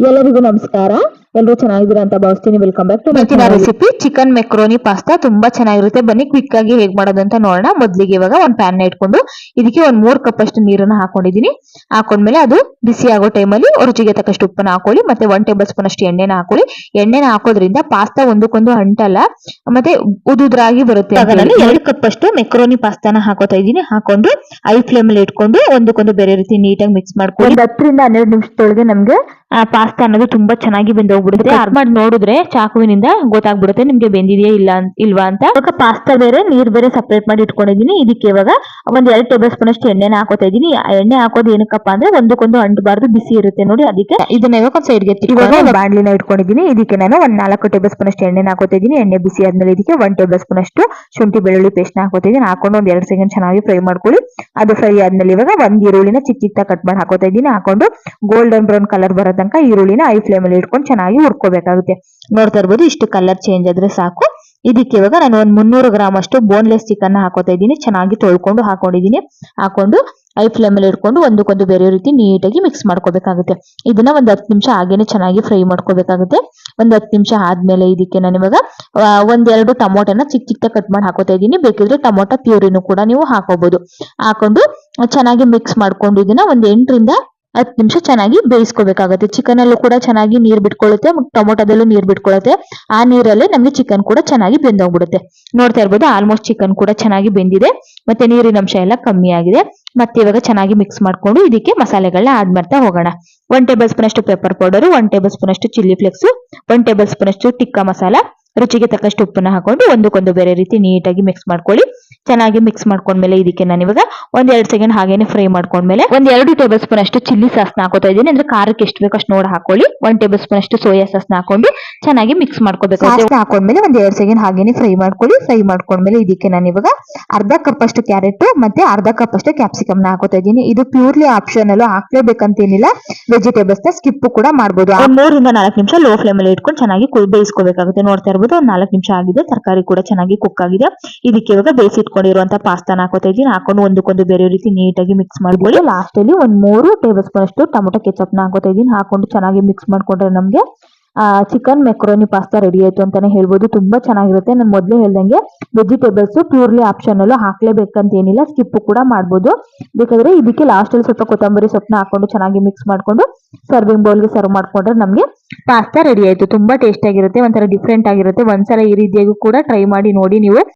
ಎಲ್ಲರಿಗೂ ನಮಸ್ಕಾರ. ಎಲ್ಲರೂ ಚೆನ್ನಾಗಿದ್ದೀರಾ ಅಂತ ಭಾವಿಸ್ತೀನಿ. ವೆಲ್ಕಮ್ ಬ್ಯಾಕ್ ಟು ಇವತ್ತಿನ ರೆಸಿಪಿ ಚಿಕನ್ ಮೆಕ್ರೋನಿ ಪಾಸ್ತಾ ತುಂಬಾ ಚೆನ್ನಾಗಿರುತ್ತೆ. ಬನ್ನಿ ಕ್ವಿಕ್ ಆಗಿ ಹೇಗ್ ಮಾಡೋದು ಅಂತ ನೋಡೋಣ. ಮೊದ್ಲಿಗೆ ಇವಾಗ ಒಂದ್ ಪ್ಯಾನ್ನ ಇಟ್ಕೊಂಡು ಇದಕ್ಕೆ ಒಂದ್ ಮೂರ್ ಕಪ್ ಅಷ್ಟು ನೀರನ್ನ ಹಾಕೊಂಡಿದೀನಿ ಹಾಕೊಂಡ್ಮೇಲೆ ಅದು ಬಿಸಿ ಆಗೋ ಟೈಮಲ್ಲಿ ರುಚಿಗೆ ತಕ್ಕಷ್ಟು ಉಪ್ಪನ್ನ ಹಾಕೊಳ್ಳಿ ಮತ್ತೆ ಒನ್ ಟೇಬಲ್ ಸ್ಪೂನ್ ಅಷ್ಟು ಎಣ್ಣೆನ ಹಾಕೊಳ್ಳಿ. ಎಣ್ಣೆನ ಹಾಕೋದ್ರಿಂದ ಪಾಸ್ತಾ ಒಂದಕ್ಕೊಂದು ಅಂಟಲ್ಲ ಮತ್ತೆ ಉದುದ್ರಾಗಿ ಬರುತ್ತೆ ನಾನು ಎರಡು ಕಪ್ ಅಷ್ಟು ಮೆಕ್ರೋನಿ ಪಾಸ್ತಾನ ಹಾಕೋತಾ ಇದೀನಿ ಹಾಕೊಂಡು ಐ ಫ್ಲೇಮ್ ಅಲ್ಲಿ ಇಟ್ಕೊಂಡು ಒಂದಕ್ಕೊಂದು ಬೇರೆ ರೀತಿ ನೀಟಾಗಿ ಮಿಕ್ಸ್ ಮಾಡ್ಕೊಂಡು ಒಂದ್ ಹತ್ತರಿಂದ ಹನ್ನೆರಡು ನಿಮಿಷದೊಳಗೆ ನಮ್ಗೆ ಆ ಪಾಸ್ತಾ ಅನ್ನೋದು ತುಂಬಾ ಚೆನ್ನಾಗಿ ಬೆಂದೋಗ್ಬಿಡುತ್ತೆ ಕಟ್ ಮಾಡಿ ನೋಡಿದ್ರೆ ಚಾಕುವಿನಿಂದ ಗೊತ್ತಾಗ್ಬಿಡುತ್ತೆ ನಿಮ್ಗೆ ಬೆಂದಿದೆಯಾ ಇಲ್ಲ ಇಲ್ವಾ ಅಂತ. ಇವಾಗ ಪಾಸ್ತಾ ಬೇರೆ ನೀರ್ ಬೇರೆ ಸಪ್ರೇಟ್ ಮಾಡಿ ಇಟ್ಕೊಂಡಿದೀನಿ ಇದಕ್ಕೆ ಇವಾಗ ಒಂದ್ ಎರಡು ಟೇಬಲ್ ಸ್ಪೂನ್ ಅಷ್ಟು ಎಣ್ಣೆನ ಹಾಕೋತಾ ಇದೀನಿ ಆ ಎಣ್ಣೆ ಹಾಕೋದು ಏನಕ್ಕಪ್ಪ ಅಂದ್ರೆ ಒಂದಕ್ಕೊಂದು ಅಂಟಬಾರ್ದು ಬಿಸಿ ಇರುತ್ತೆ ನೋಡಿ ಅದಕ್ಕೆ. ಇದನ್ನ ಇವಾಗ ಸೈಡ್ ಸೈಡ್ಗೆ ಇವಾಗ ಒಂದು ಬಾಣ್ಲಿನ ಇಟ್ಕೊಂಡಿದೀನಿ ಇದಕ್ಕೆ ನಾನು ಒಂದ್ ನಾಲ್ಕು ಟೇಬಲ್ ಸ್ಪೂನ್ ಅಷ್ಟು ಎಣ್ಣೆನ ಹಾಕೋತಾ ಇದೀನಿ ಎಣ್ಣೆ ಬಿಸಿ ಆದ್ಮೇಲೆ ಇದಕ್ಕೆ ಒನ್ ಟೇಬಲ್ ಸ್ಪೂನ್ ಅಷ್ಟು ಶುಂಠಿ ಬೆಳ್ಳುಳ್ಳಿ ಪೇಸ್ಟ್ನ ಹಾಕೋತಾ ಇದೀನಿ ಹಾಕೊಂಡು ಒಂದ್ ಎರಡು ಸೆಕೆಂಡ್ ಚೆನ್ನಾಗಿ ಫ್ರೈ ಮಾಡ್ಕೊಳ್ಳಿ. ಅದು ಫ್ರೈ ಆದ್ಮೇಲೆ ಇವಾಗ ಒಂದ್ ಈರುಳ್ಳಿನ ಚಿಕ್ಕ ಚಿಕ್ಕ ಕಟ್ ಮಾಡಿ ಹಾಕೋತಾ ಇದೀನಿ ಹಾಕೊಂಡು ಗೋಲ್ಡನ್ ಬ್ರೌನ್ ಕಲರ್ ಬರೋ ತನಕ ಈರುಳ್ಳಿನ ಐ ಫ್ಲೇಮ್ ಅಲ್ಲಿ ಇಟ್ಕೊಂಡು ಚೆನ್ನಾಗಿ ಹುರ್ಕೋಬೇಕಾಗುತ್ತೆ. ನೋಡ್ತಾ ಇರ್ಬೋದು, ಇಷ್ಟು ಕಲರ್ ಚೇಂಜ್ ಆದ್ರೆ ಸಾಕು. ಇದಕ್ಕೆ ಇವಾಗ ನಾನು ಒಂದ್ ಮುನ್ನೂರು ಗ್ರಾಮ್ ಅಷ್ಟು ಬೋನ್ಲೆಸ್ ಚಿಕನ್ ಹಾಕೋತಾ ಇದ್ದೀನಿ. ಚೆನ್ನಾಗಿ ತೊಳ್ಕೊಂಡು ಹಾಕೊಂಡಿದೀನಿ ಹಾಕೊಂಡು ಐ ಫ್ಲೇಮ್ ಅಲ್ಲಿ ಇಟ್ಕೊಂಡು ಒಂದಕ್ಕೊಂದು ಬೇರೆ ರೀತಿ ನೀಟಾಗಿ ಮಿಕ್ಸ್ ಮಾಡ್ಕೋಬೇಕಾಗುತ್ತೆ. ಇದನ್ನ ಒಂದ್ ಹತ್ತು ನಿಮಿಷ ಹಾಗೇನೆ ಚೆನ್ನಾಗಿ ಫ್ರೈ ಮಾಡ್ಕೋಬೇಕಾಗುತ್ತೆ. ಒಂದ್ ಹತ್ತು ನಿಮಿಷ ಆದ್ಮೇಲೆ ಇದಕ್ಕೆ ನಾನು ಇವಾಗ ಒಂದೆರಡು ಟೊಮೊಟೊನ ಚಿಕ್ಕ ಚಿಕ್ಕ ಕಟ್ ಮಾಡಿ ಹಾಕೋತಾ ಇದ್ದೀನಿ. ಬೇಕಿದ್ರೆ ಟೊಮೊಟೊ ಪ್ಯೂರಿನೂ ಕೂಡ ನೀವು ಹಾಕೋಬಹುದು ಹಾಕೊಂಡು ಚೆನ್ನಾಗಿ ಮಿಕ್ಸ್ ಮಾಡ್ಕೊಂಡು ಇದನ್ನ ಒಂದ್ ಎಂಟರಿಂದ ಹತ್ತು ನಿಮಿಷ ಚೆನ್ನಾಗಿ ಬೇಯಿಸ್ಕೋಬೇಕಾಗುತ್ತೆ. ಚಿಕನ್ ಅಲ್ಲೂ ಕೂಡ ಚೆನ್ನಾಗಿ ನೀರ್ ಬಿಟ್ಕೊಳ್ಳುತ್ತೆ ಟೊಮೊಟೊದಲ್ಲೂ ನೀರ್ ಬಿಟ್ಕೊಳ್ಳುತ್ತೆ ಆ ನೀರಲ್ಲೇ ನಮಗೆ ಚಿಕನ್ ಕೂಡ ಚೆನ್ನಾಗಿ ಬೆಂದೋಗ್ಬಿಡುತ್ತೆ. ನೋಡ್ತಾ ಇರ್ಬೋದು ಆಲ್ಮೋಸ್ಟ್ ಚಿಕನ್ ಕೂಡ ಚೆನ್ನಾಗಿ ಬೆಂದಿದೆ. ಮತ್ತೆ ನೀರಿನ ಅಂಶ ಎಲ್ಲ ಕಮ್ಮಿ ಆಗಿದೆ. ಮತ್ತೆ ಇವಾಗ ಚೆನ್ನಾಗಿ ಮಿಕ್ಸ್ ಮಾಡ್ಕೊಂಡು ಇದಕ್ಕೆ ಮಸಾಲೆಗಳನ್ನ ಆಡ್ ಮಾಡ್ತಾ ಹೋಗೋಣ. ಒನ್ ಟೇಬಲ್ ಸ್ಪೂನ್ ಅಷ್ಟು pepper powder one tablespoon ಅಷ್ಟು chilli flakes one tablespoon ಅಷ್ಟು ಟಿಕ್ಕಾ ಮಸಾಲ ರುಚಿಗೆ ತಕ್ಕಷ್ಟು ಉಪ್ಪನ್ನ ಹಾಕೊಂಡು ಒಂದಕ್ಕೊಂದು ಬೇರೆ ರೀತಿ ನೀಟಾಗಿ ಮಿಕ್ಸ್ ಮಾಡ್ಕೊಳ್ಳಿ. ಚೆನ್ನಾಗಿ ಮಿಕ್ಸ್ ಮಾಡ್ಕೊಂಡ್ಮೇಲೆ ಇದಕ್ಕೆ ನಾನು ಇವಾಗ ಒಂದ್ ಎರಡು ಸೆಕೆಂಡ್ ಹಾಗೇನೆ ಫ್ರೈ ಮಾಡ್ಕೊಂಡ್ಮೇಲೆ ಒಂದ್ ಎರಡು ಟೇಬಲ್ ಸ್ಪೂನ್ ಅಷ್ಟು ಚಿಲ್ಲಿ ಸಾಸ್ನ ಹಾಕೋತಾ ಇದ್ದೀನಿ. ಅಂದ್ರೆ ಖಾರಕ್ಕೆ ಎಷ್ಟು ಬೇಕು ಅಷ್ಟು ನೋಡಿ ಹಾಕೊಳ್ಳಿ. ಒನ್ ಟೇಬಲ್ ಸ್ಪೂನ್ ಅಷ್ಟು ಸೋಯಾ ಸಾಸ್ ಹಾಕೊಂಡು ಚೆನ್ನಾಗಿ ಮಿಕ್ಸ್ ಮಾಡ್ಕೋಬೇಕು. ಹಾಕೊಂಡ್ಮೇಲೆ ಒಂದ್ ಎರಡ್ ಸೆಕೆಂಡ್ ಹಾಗೇನೆ ಫ್ರೈ ಮಾಡ್ಕೊಳ್ಳಿ. ಫ್ರೈ ಮಾಡ್ಕೊಂಡ್ಮೇಲೆ ಇದಕ್ಕೆ ನಾನು ಇವಾಗ ಅರ್ಧ ಕಪ್ ಅಷ್ಟು ಕ್ಯಾರೆಟ್ ಮತ್ತೆ ಅರ್ಧ ಕಪ್ ಅಷ್ಟು ಕ್ಯಾಪ್ಸಿಕಮ್ನ ಹಾಕೋತಾ ಇದ್ದೀನಿ. ಇದು ಪ್ಯೂರ್ಲಿ ಆಪ್ಷನ್ ಆಪ್ಷನಲ್ ಹಾಕ್ಲೇಬೇಕಂತೇನಿಲ್ಲ. ವೆಜಿಟೇಬಲ್ಸ್ನ ಸ್ಕಿಪ್ ಕೂಡ ಮಾಡ್ಬೋದು. ಮೂರಿಂದ ಮೂರರಿಂದ ನಾಲ್ಕು ನಿಮಿಷ ಲೋ ಫ್ಲೇಮ್ ಅಲ್ಲಿ ಇಟ್ಕೊಂಡು ಚೆನ್ನಾಗಿ ಕುಲ್ ಬೇಯಿಸ್ಕೋಬೇಕಾಗುತ್ತೆ. ನೋಡ್ತಾ ಇರ್ಬೋದು ಒಂದ್ ನಾಲ್ಕು ನಿಮಿಷ ಆಗಿದೆ. ತರಕಾರಿ ಕೂಡ ಚೆನ್ನಾಗಿ ಕುಕ್ ಆಗಿದೆ. ಇದಕ್ಕೆ ಇವಾಗ ಬೇಯಿಸಿಟ್ಕೊಂಡಿರುವಂತ ಪಾಸ್ತಾನ ಹಾಕೋತಾ ಇದ್ದೀನಿ. ಹಾಕೊಂಡು ಒಂದಕ್ಕೊಂದು ಬೇರೆ ರೀತಿ ನೀಟಾಗಿ ಮಿಕ್ಸ್ ಮಾಡ್ಬೋದು. ಲಾಸ್ಟ್ ಅಲ್ಲಿ ಒಂದ್ ಮೂರು ಟೇಬಲ್ ಸ್ಪೂನ್ ಅಷ್ಟು ಟೊಮೊಟೊ ಕೆಚಪ್ನ ಹಾಕೋತಾ ಇದೀನಿ ಹಾಕೊಂಡು ಚೆನ್ನಾಗಿ ಮಿಕ್ಸ್ ಮಾಡ್ಕೊಂಡ್ರೆ ನಮ್ಗೆ ಚಿಕನ್ ಮೆಕ್ರೋನಿ ಪಾಸ್ತಾ ರೆಡಿ ಆಯ್ತು ಅಂತಾನೆ ಹೇಳ್ಬೋದು. ತುಂಬಾ ಚೆನ್ನಾಗಿರುತ್ತೆ. ನಾನು ಮೊದಲೇ ಹೇಳ್ದಂಗೆ ವೆಜಿಟೇಬಲ್ಸ್ ಪ್ಯೂರ್ಲಿ ಆಪ್ಷನಲ್ ಹಾಕ್ಲೇಬೇಕಂತ ಏನಿಲ್ಲ. ಸ್ಕಿಪ್ ಕೂಡ ಮಾಡ್ಬೋದು. ಬೇಕಾದ್ರೆ ಇದಕ್ಕೆ ಲಾಸ್ಟ್ ಅಲ್ಲಿ ಸ್ವಲ್ಪ ಕೊತ್ತಂಬರಿ ಸೊಪ್ಪನ್ನ ಹಾಕೊಂಡು ಚೆನ್ನಾಗಿ ಮಿಕ್ಸ್ ಮಾಡ್ಕೊಂಡು ಸರ್ವಿಂಗ್ ಬೌಲ್ಗೆ ಸರ್ವ್ ಮಾಡ್ಕೊಂಡ್ರೆ ನಮ್ಗೆ ಪಾಸ್ತಾ ರೆಡಿ ಆಯ್ತು. ತುಂಬಾ ಟೇಸ್ಟ್ ಆಗಿರುತ್ತೆ. ಒಂಥರ ಡಿಫ್ರೆಂಟ್ ಆಗಿರುತ್ತೆ. ಒಂದ್ಸಲ ಈ ರೀತಿಯಾಗೂ ಕೂಡ ಟ್ರೈ ಮಾಡಿ ನೋಡಿ ನೀವು.